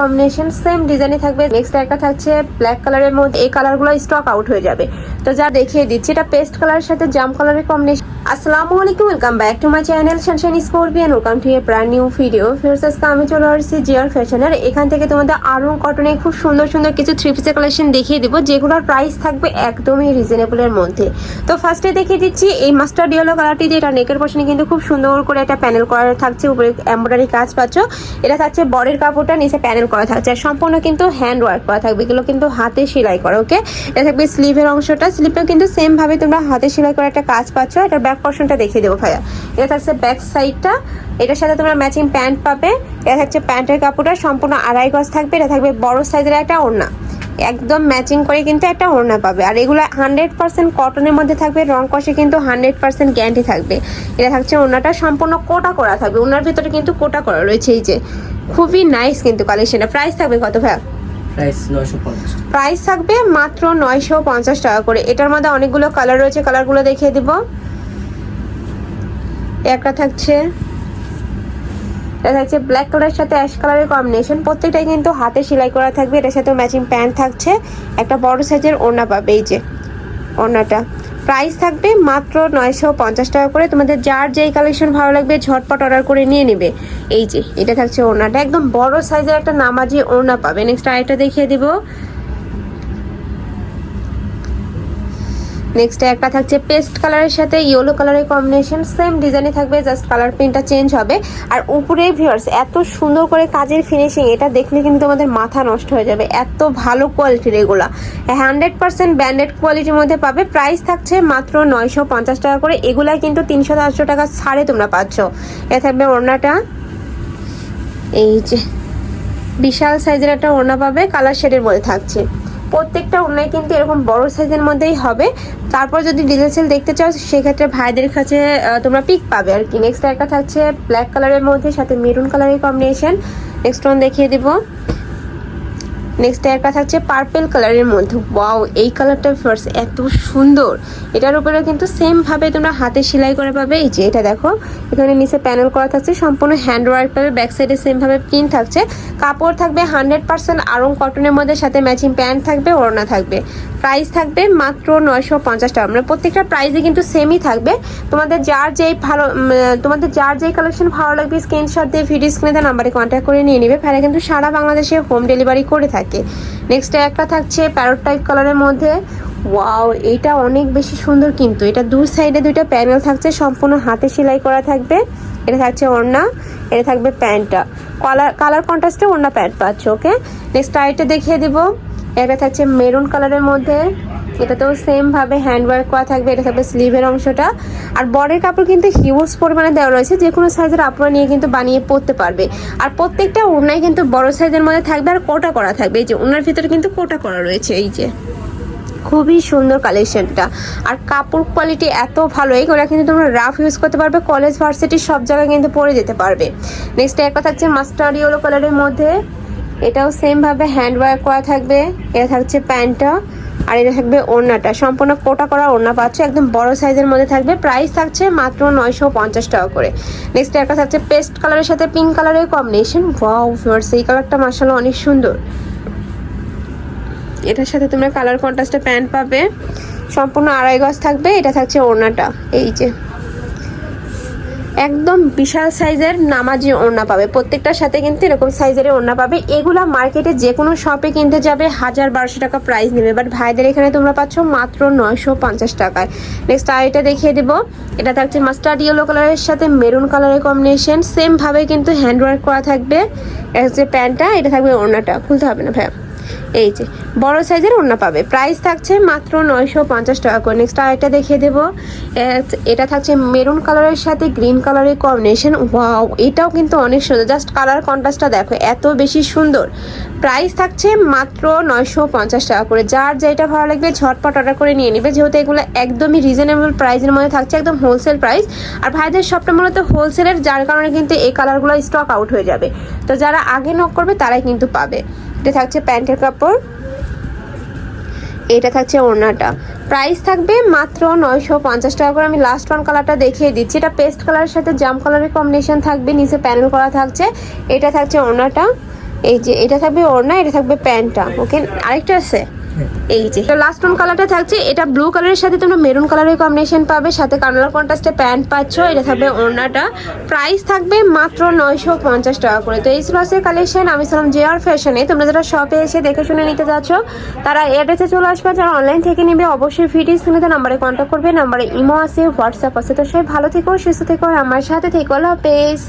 Combination same ডিজাইনে থাকবে। Next একটা থাকছে ব্ল্যাক কালারের মধ্যে। এই কালারগুলো স্টক আউট হয়ে যাবে। তো যা দেখিয়ে দিচ্ছি, এটা পেস্ট কালারের সাথে জাম কালারের কম্বিনেশন আসসালামু আলাইকুম welcome back to my channel Sunshine Scorpion welcome to a brand new video ফিরস আজকে আমি চলে আসছি জিয়ার ফ্যাশনের এখান থেকে তোমাদের আরং কটনে খুব সুন্দর সুন্দর কিছু থ্রি পিসের কালেকশন দেখিয়ে দিব, যেগুলোর প্রাইস থাকবে একদমই রিজনেবলের মধ্যে। তো ফার্স্টে দেখিয়ে দিচ্ছি, এই মাস্টার্ড ইয়েলো কালারটি দিয়ে এটা নেকের পশনে কিন্তু খুব সুন্দর করে একটা প্যানেল করা থাকছে, উপরে এমব্রয়ডারি কাজ পাচ্ছ। এটা থাকছে বরের কাপড়টা, নিচে প্যানেল করা থাকছে, আর সম্পূর্ণ কিন্তু হ্যান্ড ওয়ার্ক করা থাকবে। এগুলো কিন্তু হাতে সেলাই করা ওকে এটা থাকবে স্লিভের অংশটা। স্লিভেও কিন্তু সেম ভাবে তোমরা হাতে সেলাই করা একটা কাজ পাচ্ছ এটার ব্যাক পোর্শনটা দেখিয়ে দেবো ভাইয়া। এটা থাকছে ব্যাক সাইডটা এটার সাথে তোমরা ম্যাচিং প্যান্ট পাবে। এটা থাকছে প্যান্টের কাপড়টা সম্পূর্ণ আড়াই গজ থাকবে। এটা থাকবে বড় সাইজের একটা ওড়না। একদম ম্যাচিং করে কিন্তু একটা ওড়না পাবে। আর এগুলো হান্ড্রেড পার্সেন্ট কটনের মধ্যে থাকবে রং কষে কিন্তু হান্ড্রেড পার্সেন্ট গ্যারান্টি থাকবে। এটা থাকছে ওড়নাটা সম্পূর্ণ কোটা করা থাকবে। ওনার ভিতরে কিন্তু কোটা করা রয়েছে এই যে। খুবই নাইস কিন্তু কালেকশনটা প্রাইস থাকবে কত ভাইয়া? প্রাইস থাকবে মাত্র নয়শো পঞ্চাশ টাকা করে। এটার মধ্যে অনেকগুলো কালার রয়েছে। কালারগুলো দেখিয়ে দিব। একটা থাকছে। এটা থাকছে ব্ল্যাক কালারের সাথে অ্যাশ কালারের কম্বিনেশন প্রত্যেকটাই কিন্তু হাতে সেলাই করা থাকবে। এটার সাথে ম্যাচিং প্যান্ট থাকছে। একটা বড় সাইজের ওড়না পাবে এই যে ওড়নাটা। প্রাইস থাকবে মাত্র নয়শো পঞ্চাশ টাকা করে। তোমাদের যার যেই কালেকশন ভালো লাগবে ঝটপট অর্ডার করে নিয়ে নেবে। এই যে, এটা থাকছে ওড়নাটা। একদম বড় সাইজের একটা নামাজি ওড়না পাবে। নেক্সট আরেকটা দেখিয়ে দিব। নেক্সট একটা থাকছে পেস্ট কালারের সাথে ইয়েলো কালারের কম্বিনেশন সেম ডিজাইনে থাকবে জাস্ট কালার প্রিন্টটা চেঞ্জ হবে। আর উপরে ভিউয়ার্স এত সুন্দর করে কাজের ফিনিশিং এটা দেখলে কিন্তু তোমাদের মাথা নষ্ট হয়ে যাবে। এত ভালো কোয়ালিটির এগুলা। হান্ড্রেড পার্সেন্ট ব্র্যান্ডেড কোয়ালিটির মধ্যে পাবে। প্রাইস থাকছে মাত্র নয়শো পঞ্চাশ টাকা করে। এগুলাই কিন্তু তিনশো চারশো টাকা ছাড়ে তোমরা পাচ্ছ। এ থাকবে ওড়নাটা। এই যে, বিশাল সাইজের একটা ওড়না পাবে। কালার শেডের মধ্যে থাকছে। প্রত্যেকটা অন্যায় কিন্তু এরকম বড় সাইজের মধ্যেই হবে। তারপর যদি ডিজেল সেল দেখতে চাও, সেক্ষেত্রে ভাইদের কাছে তোমরা পিক পাবে আর কি। নেক্সট একটা থাকছে ব্ল্যাক কালারের মধ্যে, সাথে মেরুন কালারের কম্বিনেশন নেক্সট ওয়ান দেখিয়ে দিব। নেক্সট একটা থাকছে পার্পেল কালারের মধ্যে। ওয়াও এই কালারটা ফার্স্ট এত সুন্দর। এটার উপরে কিন্তু সেম ভাবে তোমরা হাতে সেলাই করে পাবে। এই যে এটা দেখো, এখানে নিচে প্যানেল করা থাকছে। সম্পূর্ণ হ্যান্ড ওয়ার্ক পাবে। ব্যাক সাইডে সেম ভাবে প্রিন্ট থাকছে। কাপড় থাকবে হান্ড্রেড পার্সেন্ট আরং কটনের মধ্যে, সাথে ম্যাচিং প্যান্ট থাকবে, ওড়না থাকবে। প্রাইস থাকবে মাত্র নয়শো পঞ্চাশ টাকা। মানে প্রত্যেকটা প্রাইসে কিন্তু সেমই থাকবে। তোমাদের যার যেই ভালো তোমাদের যার যেই কালেকশন ভালো লাগবে স্ক্রিনশট দিয়ে ভিডিও স্ক্রিনে নাম্বারে কন্ট্যাক্ট করে নিয়ে নেবে। ভাইরা কিন্তু সারা বাংলাদেশে হোম ডেলিভারি করে থাকে। নেক্সট একটা থাকছে প্যারোট টাইপ কালারের মধ্যে। ওয়াও এটা অনেক বেশি সুন্দর কিন্তু। এটা দু সাইডে দুইটা প্যানেল থাকছে, সম্পূর্ণ হাতে সেলাই করা থাকবে। এটা থাকছে ওড়না, এটা থাকবে প্যান্টটা। কালার কালার কন্ট্রাস্টে ওড়না প্যান্ট পাচ্ছ ওকে নেক্সট আরেকটা দেখিয়ে দিব। এটা থাকছে মেরুন কালারের মধ্যে। এটাতেও সেম ভাবে হ্যান্ড ওয়ার্ক করা থাকবে, এটা থাকবে স্লিভের অংশটা। আর বরের কাপড় কিন্তু হিউজ পরিমাণে দেওয়া রয়েছে, যে কোনো সাইজের আপনারা নিয়ে কিন্তু বানিয়ে পরতে পারবে। আর প্রত্যেকটা ওড়নাই কিন্তু বড় সাইজের মধ্যে থাকবে আর কোটা করা থাকবে। এই যে ওনার ভিতরে কিন্তু কোটা করা রয়েছে, এই যে। খুবই সুন্দর কালেকশনটা আর কাপড় কোয়ালিটি এত ভালো এইগুলো কিন্তু তোমরা রাফ ইউজ করতে পারবে কলেজ ভার্সিটি সব জায়গায় কিন্তু পরে যেতে পারবে। নেক্সট একটা থাকছে মাস্টার্ড ইয়েলো কালারের মধ্যে। এটাও সেম ভাবে হ্যান্ড ওয়ার্ক করা থাকবে। এটা থাকছে প্যান্টটা। আর এটা থাকবে ওড়নাটা। সম্পূর্ণ কোটা করা ওড়না পাচ্ছে, একদম বড় সাইজের মধ্যে থাকবে। প্রাইস থাকছে মাত্র নয়শো পঞ্চাশ টাকা করে। নেক্সট একটা থাকছে পেস্ট কালারের সাথে পিঙ্ক কালারের কম্বিনেশন। ওয়াও এই কালারটা মার্শাল অনেক সুন্দর। এটার সাথে তোমরা কালার কন্ট্রাস্টে প্যান্ট পাবে। সম্পূর্ণ আড়াই গজ থাকবে, এটা থাকছে ওড়নাটা। এই যে একদম বিশাল সাইজের নামাজি ওড়না পাবে। প্রত্যেকটার সাথে কিন্তু এরকম সাইজের ওড়না পাবে। এগুলা মার্কেটে যে কোনো শপে কিনতে যাবে, হাজার বারোশো টাকা প্রাইস নেবে। বাট ভাইদের এখানে তোমরা পাচ্ছ মাত্র নয়শো পঞ্চাশ টাকায়। নেক্সট আর এটা দেখিয়ে দেবো। এটা থাকছে মাস্টার্ড ইয়েলো কালারের সাথে মেরুন কালারের কম্বিনেশন সেমভাবে কিন্তু হ্যান্ড ওয়ার্ক করা থাকবে। এটা হচ্ছে প্যান্টটা এটা থাকবে ওড়নাটা। খুলতে হবে না ভাইয়া। এই যে, বড় সাইজের ওড়না পাবে। প্রাইস থাকছে মাত্র নয়শো পঞ্চাশ টাকা করে। নেক্সট আরেকটা দেখিয়ে দেবো। এটা থাকছে মেরুন কালারের সাথে গ্রিন কালারের কম্বিনেশন ওয়াও এটাও কিন্তু অনেক সুন্দর। জাস্ট কালার কন্ট্রাস্টটা দেখো, এত বেশি সুন্দর। প্রাইস থাকছে মাত্র নয়শো পঞ্চাশ টাকা করে। যার যেটা ভালো লাগবে ঝটপট অর্ডার করে নিয়ে নেবে। যেহেতু এগুলো একদমই রিজনেবল প্রাইসের মধ্যে থাকছে, একদম হোলসেল প্রাইস আর ভাইদের সবটা মূলত হোলসেলের যার কারণে কিন্তু এই কালারগুলো স্টক আউট হয়ে যাবে। তো যারা আগে নক করবে, তারাই কিন্তু পাবে। এটা থাকছে প্যান্টের কাপড়। এটা থাকছে ওড়নাটা। প্রাইস থাকবে মাত্র নয়শো পঞ্চাশ টাকা করে। আমি লাস্ট ওয়ান কালারটা দেখিয়ে দিচ্ছি। এটা পেস্ট কালারের সাথে জাম কালারের কম্বিনেশন থাকবে। নিচে প্যানেল করা থাকছে। এটা থাকছে ওড়নাটা। এই যে এটা থাকবে ওড়না, এটা থাকবে প্যান্টটা। ওকে আরেকটা আছে। এই যে। লাস্ট অন কালারটা থাকছে, এটা ব্লু কালারের সাথে তোমরা মেরুন কালারের কম্বিনেশন পাবে, সাথে কালার কন্ট্রাস্টে প্যান্ট পাচ্ছ, এটা থাকবে ওড়নাটা। প্রাইস থাকবে মাত্র নয়শো পঞ্চাশ টাকা করে। তো এই স্লসের কালেকশন আমি ছিলাম জে আর ফ্যাশনে তোমরা যারা শপে এসে দেখে শুনে নিতে যাচ্ছ, তারা অ্যাড্রেসে চলে আসবে, যারা অনলাইন থেকে নেবে, অবশ্যই ভিডিও স্ক্রিনে নাম্বারে কন্ট্যাক্ট করবে নাম্বারে ইমো আছে হোয়াটসঅ্যাপ আছে। তো সবাই ভালো থেকো, সুস্থ থেকো, আমার সাথে থেকো, আল্লাহ হাফেজ।